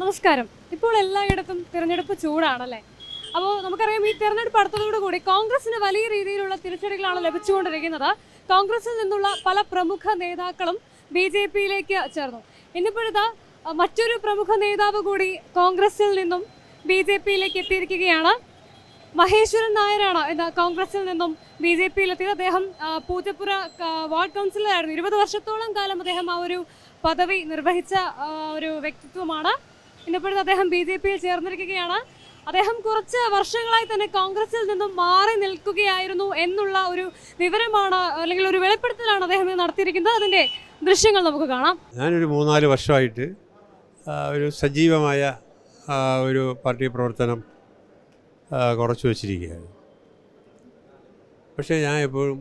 നമസ്കാരം. ഇപ്പോൾ എല്ലായിടത്തും തിരഞ്ഞെടുപ്പ് ചൂടാണല്ലേ? അപ്പോൾ നമുക്കറിയാം ഈ തിരഞ്ഞെടുപ്പ് അടുത്തതോടുകൂടി കോൺഗ്രസിന് വലിയ രീതിയിലുള്ള തിരിച്ചടികളാണ് ലഭിച്ചുകൊണ്ടിരിക്കുന്നത്. കോൺഗ്രസിൽ നിന്നുള്ള പല പ്രമുഖ നേതാക്കളും ബി ജെ പിയിലേക്ക് ചേർന്നു. ഇന്നിപ്പോഴത്തെ മറ്റൊരു പ്രമുഖ നേതാവ് കൂടി കോൺഗ്രസിൽ നിന്നും ബി ജെ പിയിലേക്ക് എത്തിയിരിക്കുകയാണ്. മഹേശ്വരൻ നായരാണ് ഇന്ന് കോൺഗ്രസിൽ നിന്നും ബി ജെ പിയിലെത്തിയത്. അദ്ദേഹം പൂജപ്പുര വാർഡ് കൗൺസിലറായിരുന്നു. ഇരുപത് വർഷത്തോളം കാലം അദ്ദേഹം ആ ഒരു പദവി നിർവഹിച്ച ഒരു വ്യക്തിത്വമാണ്. ഇന്നിപ്പോഴത്തെ അദ്ദേഹം ബി ജെ പിയിൽ ചേർന്നിരിക്കുകയാണ്. അദ്ദേഹം കുറച്ച് വർഷങ്ങളായി തന്നെ കോൺഗ്രസിൽ നിന്നും മാറി നിൽക്കുകയായിരുന്നു എന്നുള്ള ഒരു വിവരമാണ് അല്ലെങ്കിൽ ഒരു വെളിപ്പെടുത്തലാണ് അദ്ദേഹം നടത്തിയിരിക്കുന്നത്. അതിന്റെ ദൃശ്യങ്ങൾ നമുക്ക് കാണാം. ഞാനൊരു മൂന്നാൽ വർഷമായിട്ട് ഒരു സജീവമായ ഒരു പാർട്ടി പ്രവർത്തനം കുറച്ച് വച്ചിരിക്കുകയാണ്. പക്ഷേ ഞാൻ എപ്പോഴും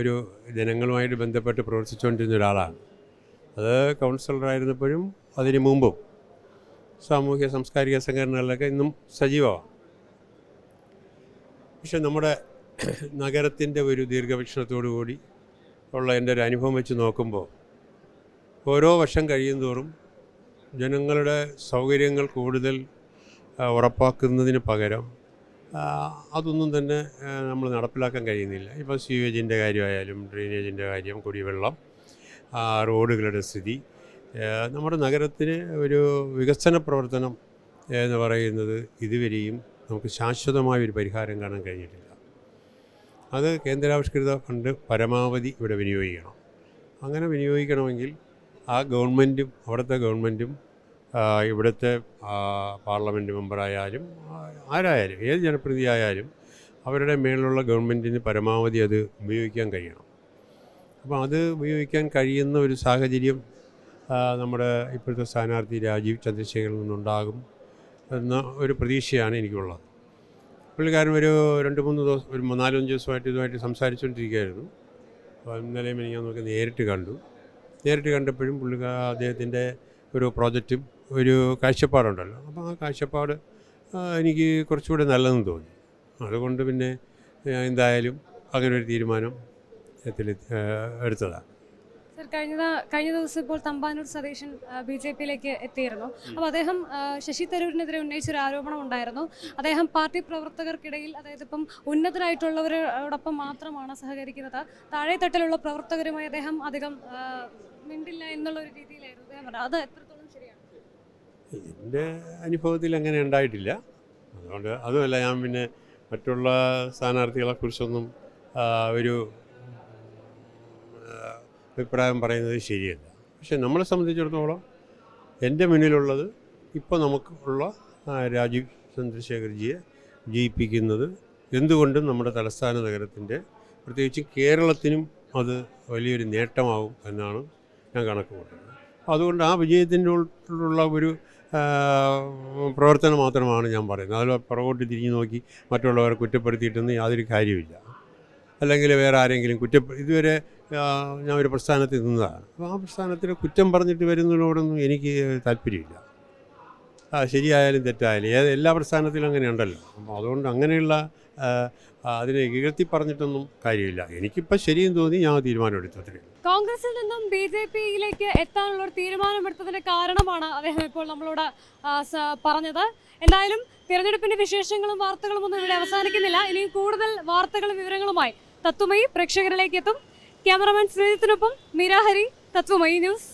ഒരു ജനങ്ങളുമായിട്ട് ബന്ധപ്പെട്ട് പ്രവർത്തിച്ചുകൊണ്ടിരുന്ന ഒരാളാണ്. അത് കൗൺസിലറായിരുന്നപ്പോഴും അതിന് മുമ്പും സാമൂഹ്യ സാംസ്കാരിക സംഘടനകളിലൊക്കെ ഇന്നും സജീവമാണ്. പക്ഷെ നമ്മുടെ നഗരത്തിന്റെ ഒരു ദീർഘവീക്ഷണത്തോടു കൂടി ഉള്ള എന്റെ ഒരു അനുഭവം വെച്ച് നോക്കുമ്പോൾ ഓരോ വർഷം കഴിയും തോറും ജനങ്ങളുടെ സൗകര്യങ്ങൾ കൂടുതൽ ഉറപ്പാക്കുന്നതിന് പകരം അതൊന്നും തന്നെ നമ്മൾ നടപ്പിലാക്കാൻ കഴിയുന്നില്ല. ഇപ്പോൾ സ്വീവേജിന്റെ കാര്യമായാലും ഡ്രെയിനേജിന്റെ കാര്യം കുടിവെള്ളം റോഡുകളുടെ സ്ഥിതി നമ്മുടെ നഗരത്തിന് ഒരു വികസന പ്രവർത്തനം എന്ന് പറയുന്നത് ഇതുവരെയും നമുക്ക് ശാശ്വതമായ ഒരു പരിഹാരം കാണാൻ കഴിഞ്ഞിട്ടില്ല. അത് കേന്ദ്രാവിഷ്കൃത ഫണ്ട് പരമാവധി ഇവിടെ വിനിയോഗിക്കണം. അങ്ങനെ വിനിയോഗിക്കണമെങ്കിൽ ആ ഗവൺമെന്റും അവിടുത്തെ ഗവൺമെന്റും ഇവിടുത്തെ പാർലമെന്റ് മെമ്പറായാലും ആരായാലും ഏത് ജനപ്രതിനിധിയായാലും അവരുടെ മേളിലുള്ള ഗവൺമെന്റിന് പരമാവധി അത് ഉപയോഗിക്കാൻ കഴിയണം. അപ്പോൾ അത് ഉപയോഗിക്കാൻ കഴിയുന്ന ഒരു സാഹചര്യം നമ്മുടെ ഇപ്പോഴത്തെ സ്ഥാനാർത്ഥി രാജീവ് ചന്ദ്രശേഖരിൽ നിന്നുണ്ടാകും എന്ന ഒരു പ്രതീക്ഷയാണ് എനിക്കുള്ളത്. പുള്ളിക്കാരൻ ഒരു രണ്ട് മൂന്ന് ദിവസം ഒരു നാലഞ്ച് ദിവസമായിട്ട് ഇതുമായിട്ട് സംസാരിച്ചുകൊണ്ടിരിക്കുകയായിരുന്നു. അപ്പോൾ ഇന്നലെ ഞാൻ നമുക്ക് നേരിട്ട് കണ്ടു. നേരിട്ട് കണ്ടപ്പോഴും പുള്ളിക്കാർ അദ്ദേഹത്തിന്റെ ഒരു പ്രോജക്റ്റും ഒരു കാഴ്ചപ്പാടുണ്ടല്ലോ. അപ്പോൾ ആ കാഴ്ചപ്പാട് എനിക്ക് കുറച്ചുകൂടെ നല്ലതെന്ന് തോന്നി. അതുകൊണ്ട് പിന്നെ എന്തായാലും അങ്ങനെ ഒരു തീരുമാനം എടുത്തതാണ്. കഴിഞ്ഞ കഴിഞ്ഞ ദിവസം ഇപ്പോൾ തമ്പാനൂർ സതീശൻ ബി ജെ പിയിലേക്ക് എത്തിയിരുന്നു. അപ്പോൾ അദ്ദേഹം ശശി തരൂരിനെതിരെ ഉന്നയിച്ചൊരു ആരോപണം ഉണ്ടായിരുന്നു. അദ്ദേഹം പാർട്ടി പ്രവർത്തകർക്കിടയിൽ അതായത് ഇപ്പം ഉന്നതരായിട്ടുള്ളവരോടൊപ്പം മാത്രമാണ് സഹകരിക്കുന്നത്. താഴെ തട്ടിലുള്ള പ്രവർത്തകരുമായി അദ്ദേഹം അധികം മിണ്ടില്ല എന്നുള്ള ഒരു രീതിയിലായിരുന്നു അദ്ദേഹം പറഞ്ഞത്. അത് എത്രത്തോളം ശരിയാണ്? എന്റെ അനുഭവത്തിൽ അങ്ങനെ ഉണ്ടായിട്ടില്ല. അതുകൊണ്ട് അതുമല്ല ഞാൻ പിന്നെ മറ്റുള്ള സ്ഥാനാർത്ഥികളെ കുറിച്ചൊന്നും ഒരു അഭിപ്രായം പറയുന്നത് ശരിയല്ല. പക്ഷെ നമ്മളെ സംബന്ധിച്ചിടത്തോളം എന്റെ മുന്നിലുള്ളത് ഇപ്പോൾ നമുക്കുള്ള രാജീവ് ചന്ദ്രശേഖർജിയെ ജയിപ്പിക്കുന്നത് എന്തുകൊണ്ടും നമ്മുടെ തലസ്ഥാന നഗരത്തിന്റെ പ്രത്യേകിച്ച് കേരളത്തിനും അത് വലിയൊരു നേട്ടമാവും എന്നാണ് ഞാൻ കണക്ക് കൂട്ടുന്നത്. അതുകൊണ്ട് ആ വിജയത്തിന്റെ ഉള്ള ഒരു പ്രവർത്തനം മാത്രമാണ് ഞാൻ പറയുന്നത്. അതിൽ പുറകോട്ട് തിരിഞ്ഞു നോക്കി മറ്റുള്ളവരെ കുറ്റപ്പെടുത്തിയിട്ടൊന്നും യാതൊരു കാര്യമില്ല അല്ലെങ്കിൽ വേറെ ആരെങ്കിലും കുറ്റ ഇതുവരെ ഞാൻ ഒരു പ്രസ്ഥാനത്തിൽ നിന്നതാണ്. അപ്പോൾ ആ പ്രസ്ഥാനത്തിൽ കുറ്റം പറഞ്ഞിട്ട് വരുന്നതിനോടൊന്നും എനിക്ക് താല്പര്യമില്ല. ആ ശരിയായാലും തെറ്റായാലും ഏത് എല്ലാ പ്രസ്ഥാനത്തിലും അങ്ങനെ ഉണ്ടല്ലോ അപ്പോൾ അതുകൊണ്ട് അങ്ങനെയുള്ള അതിനെ ഇകഴ്ത്തി പറഞ്ഞിട്ടൊന്നും കാര്യമില്ല. എനിക്കിപ്പോൾ ശരിയും തോന്നി ഞാൻ തീരുമാനമെടുത്തത്രേ കോൺഗ്രസിൽ നിന്നും ബി ജെ പിയിലേക്ക് എത്താനുള്ള ഒരു തീരുമാനമെടുത്തതിന്റെ കാരണമാണ് അദ്ദേഹം ഇപ്പോൾ നമ്മളോട് പറഞ്ഞത്. എന്തായാലും തിരഞ്ഞെടുപ്പിന്റെ വിശേഷങ്ങളും വാർത്തകളും ഒന്നും ഇവിടെ അവസാനിക്കുന്നില്ല. ഇനി കൂടുതൽ വാർത്തകളും വിവരങ്ങളുമായി തത്വമയി പ്രേക്ഷകരിലേക്ക് എത്തും. ക്യാമറമാൻ ശ്രീജിത്തിനൊപ്പം മീരാഹരി തത്വമയി ന്യൂസ്.